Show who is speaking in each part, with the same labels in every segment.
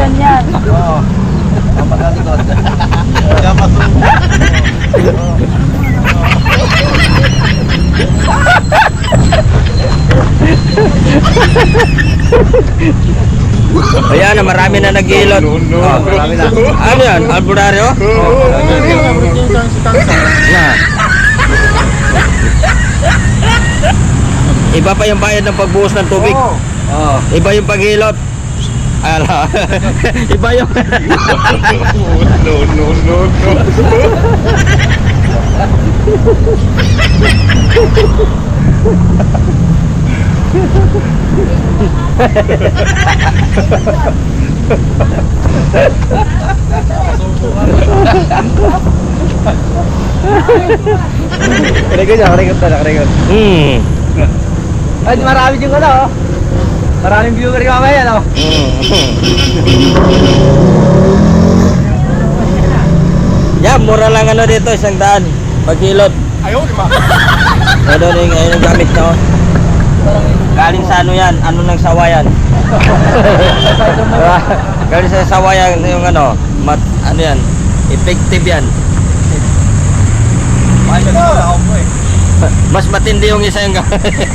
Speaker 1: ganyan.
Speaker 2: Oo. Kapagalikod. Kaya masubo.
Speaker 3: Ayan na, marami na nag-iilot.
Speaker 2: No, no,
Speaker 3: Oh,
Speaker 2: marami na.
Speaker 3: Ano yan? Albularyo? Na. Iba pa yung bayad ng pagbuhos ng tubig.
Speaker 2: Oo.
Speaker 3: Oh, iba yung paghilot. Ala. iba yung
Speaker 2: No, no, no, no. Karikod niya, karikod na, karikod.
Speaker 3: Hmm.
Speaker 2: Ay, marami yung ano, oh. Maraming viewer ka mamaya, no?
Speaker 3: Yan, mura lang ano dito, isang daan. Paghilot.
Speaker 2: Ayaw, di ba?
Speaker 3: Ano yung, ayun yung gamit nyo. Galing sa ano yan? Ano ng sawayan? Galing sa sawayan yung ano, mat, ano yan? Effective yan.
Speaker 2: Eh.
Speaker 3: Mas matindi yung isa yung gamit.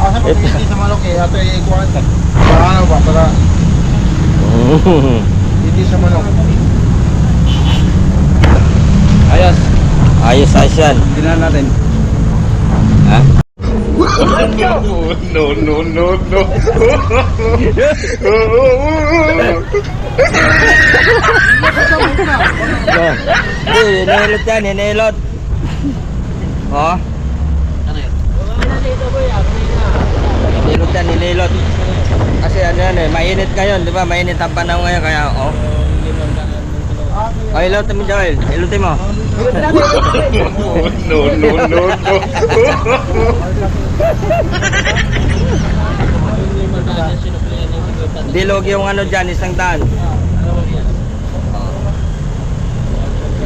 Speaker 2: Asa pa hindi sa manok eh, ato ay ikuan. Para ano ba, para hindi sa manok. Ayos,
Speaker 3: Ayos, ayos yan.
Speaker 2: tingnan natin.
Speaker 3: Ha?
Speaker 2: No, no, no, no.
Speaker 3: Hindi, hinihilot yan, hinihilot. Oh. Hinihilot yan, hinihilot. Kasi ano yan eh, mainit ngayon, di ba? Mainit ang panahon ngayon, kaya oh. Oh, hilotin mo, Joel. Hilotin mo.
Speaker 2: no, no, no, no.
Speaker 3: Dilog yung ano dyan, isang daan.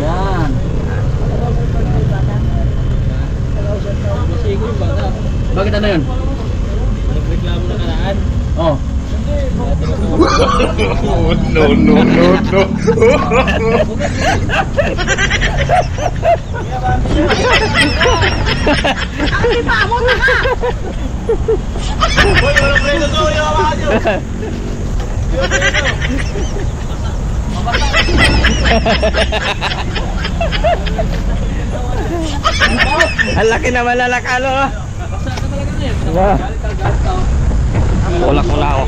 Speaker 1: Yan.
Speaker 2: Bakit ano yun?
Speaker 1: Nagreklamo na kanaan.
Speaker 2: Oh. No, no, no, no.
Speaker 3: Ang laki na malalakalo. ah. Diba? Ulak muna ako.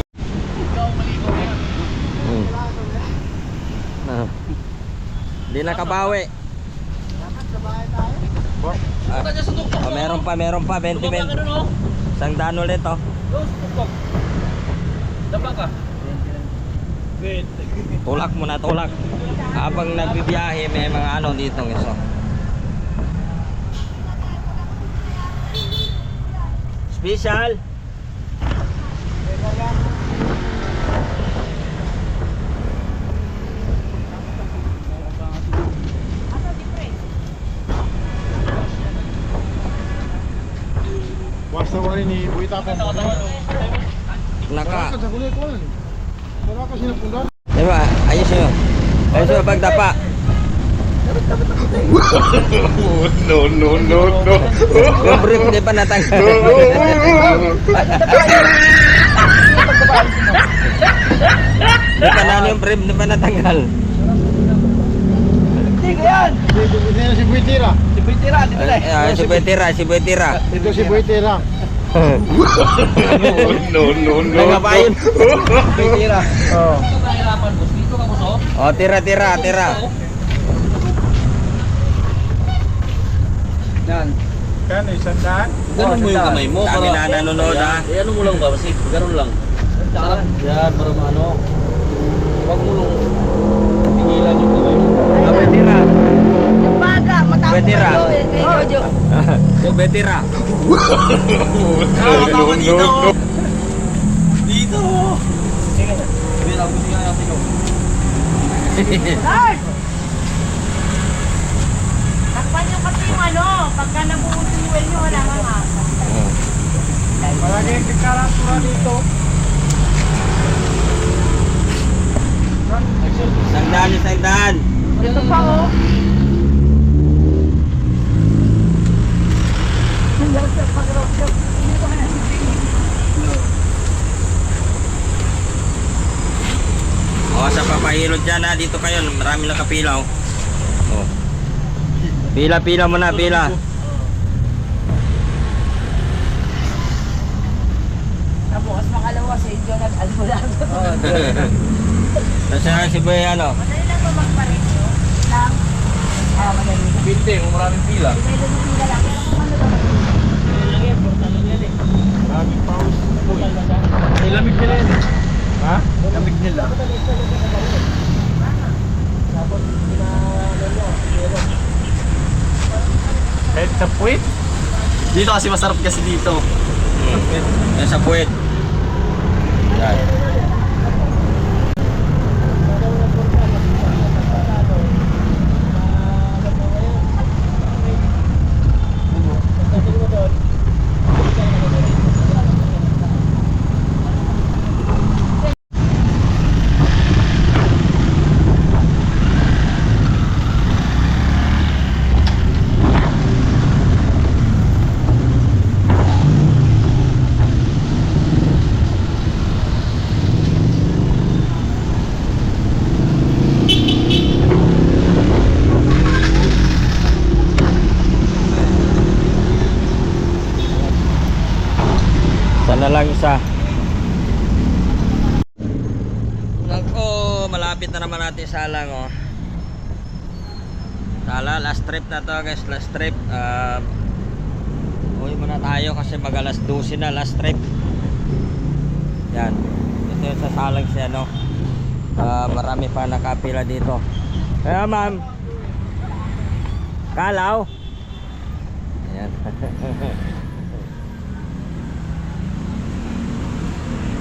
Speaker 3: Hmm. Ah. Hindi nakabawi. Ah, oh, meron pa, meron pa, 20 20. Isang daan ulit oh.
Speaker 1: Dapa ka.
Speaker 3: Tulak muna, tulak. Habang nagbibiyahe, may mga ano dito iso. Special.
Speaker 2: Basta ko rin ni Buita pa mo.
Speaker 3: Naka.
Speaker 2: sa kulit ko. Wala ka sinapundan.
Speaker 3: Di ba? Ayos yun. Ayos yun pagdapa.
Speaker 2: no, no, no, no.
Speaker 3: Yung brief di pa natanggal. di pa na yung brief di pa natanggal.
Speaker 1: Tingnan yan.
Speaker 2: Ito si Buitira.
Speaker 1: Si Pitira, di ba
Speaker 3: Ay, ay, si Betira, si Betira.
Speaker 2: Ito si Buitira. no, no,
Speaker 3: Nangabayin.
Speaker 1: Pitira.
Speaker 2: Oh.
Speaker 1: Ito kahirapan, boss. Dito ka, boss, oh.
Speaker 3: O, tira, tira, tira.
Speaker 1: Yan.
Speaker 2: Kan isang daan.
Speaker 1: Ganun mo yung kamay mo.
Speaker 3: Dami na nanonood ha.
Speaker 1: Eh, ano mo lang ba? Kasi ganun lang. Yan, para ano. Huwag mo nung pigilan yung kamay mo.
Speaker 4: Baga, matapos
Speaker 3: Betira. Yung Betira.
Speaker 2: Oh, Nakakatawa ah,
Speaker 1: dito. Dito. Sige. Bila ko siya natin ko.
Speaker 4: Lord! Takpan niyo kasi yung ano, pagka
Speaker 3: wala nga nga. Malagi dito. Sandaan yung.
Speaker 4: Ito pa oh.
Speaker 3: O, sa papahilot dyan ha, dito kayo, marami nakapilaw. O. Pila, pila muna, pila.
Speaker 4: Nabukas makalawa sa inyo nag-albulan.
Speaker 3: Kasi nga si Boy, ano,
Speaker 4: Madali lang ba magparecho? Lang? Ah, madali lang.
Speaker 1: Binte, kung maraming pila.
Speaker 4: Lumipila lang. Pero kung ano ba?
Speaker 1: Maraming paus. May lamig nila yun. Ha? Lamig nila. Kahit sa puwit? Dito kasi masarap kasi dito.
Speaker 3: hmm, yan sa puwet. Yan. Sana lang isa. Nako, malapit na naman natin sa lang oh. Sala, last trip na to guys, last trip. Um, uwi muna tayo kasi mag alas 12 na last trip. Yan. Ito yung sa salang siya no. Ah, marami pa nakapila dito. Kaya ma'am. Kalaw. Ayan.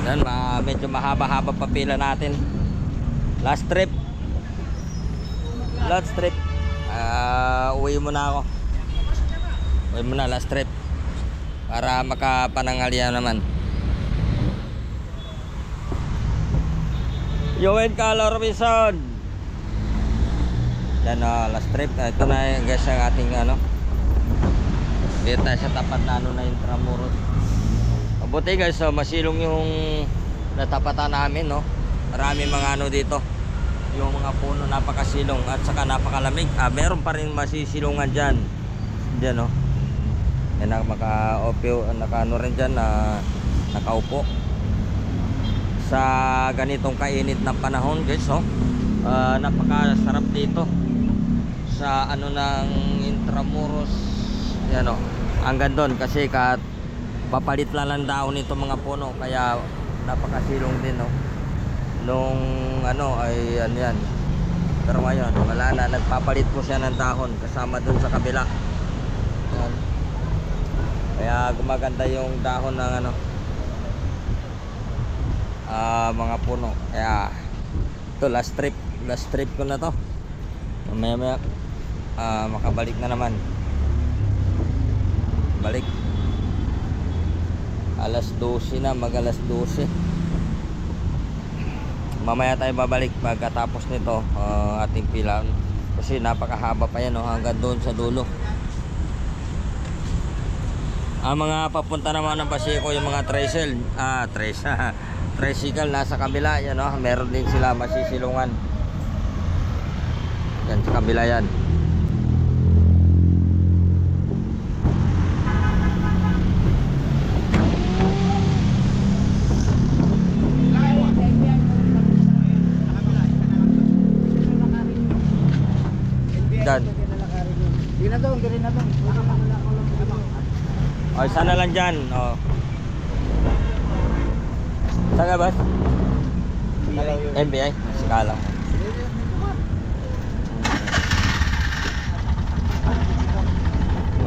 Speaker 3: Yan, ma medyo mahaba-haba pa pila natin. Last trip. Last trip. Ah, uwi muna ako. Uwi muna last trip. Para makapanangalian naman. Yowen Kalo Robinson. Yan oh, last trip. Ito na guys ang ating ano. Dito tayo sa tapat na ano na yung Tramuros. Mabuti guys, so masilong yung natapatan namin, no? Marami mga ano dito. Yung mga puno napakasilong at saka napakalamig. Ah, meron pa rin masisilungan diyan. Diyan, no? Yan ang maka-opio, naka-ano rin diyan na nakaupo. Sa ganitong kainit na panahon, guys, no? Ah, napakasarap dito. Sa ano ng Intramuros, yan, no? Hanggang doon kasi kat papalit lang lang daon nito mga puno kaya napakasilong din no nung ano ay ano yan. Pero ngayon wala na. Nagpapalit po siya ng dahon kasama dun sa kabila. Yan. kaya gumaganda yung dahon ng ano ah mga puno. Kaya ito last trip. Last trip ko na to. Maya maya ah, makabalik na naman. Balik. Alas 12 na mag alas 12 mamaya tayo babalik pagkatapos nito uh, ating pilan kasi napakahaba pa yan oh, hanggang doon sa dulo. Ang mga papunta naman ng Pasiko yung mga tresel ah tres tricycle nasa kabila yan oh, meron din sila masisilungan. Yan sa kabila yan
Speaker 2: Hindi na doon, na.
Speaker 3: O, sana lang dyan. O.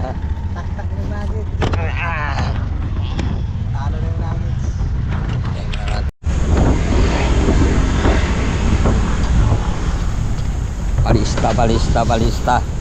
Speaker 3: Saan.
Speaker 2: Tak-tak ng nuggets. Talo ng nuggets.
Speaker 3: Balista, balista, balista.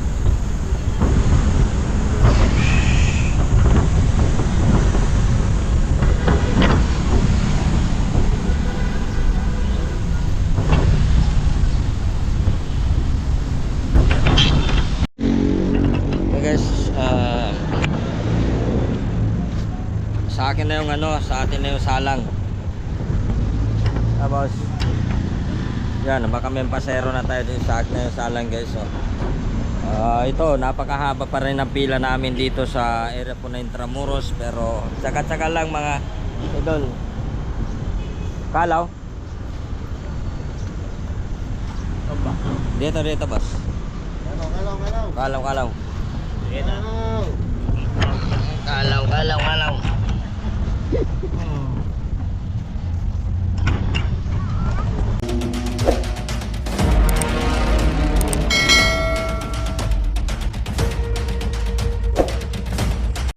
Speaker 3: ano sa atin na yung salang. Tapos yan baka may pasero na tayo din sa na yung salang guys so, uh, ito napakahaba pa rin ang pila namin dito sa area po na Intramuros pero tsaka tsaka lang mga eh, idol kalaw? Dito dito boss.
Speaker 2: Kalaw kalaw. Kalaw
Speaker 3: kalaw. Kalaw.
Speaker 1: Kalaw kalaw
Speaker 2: kalaw. oh.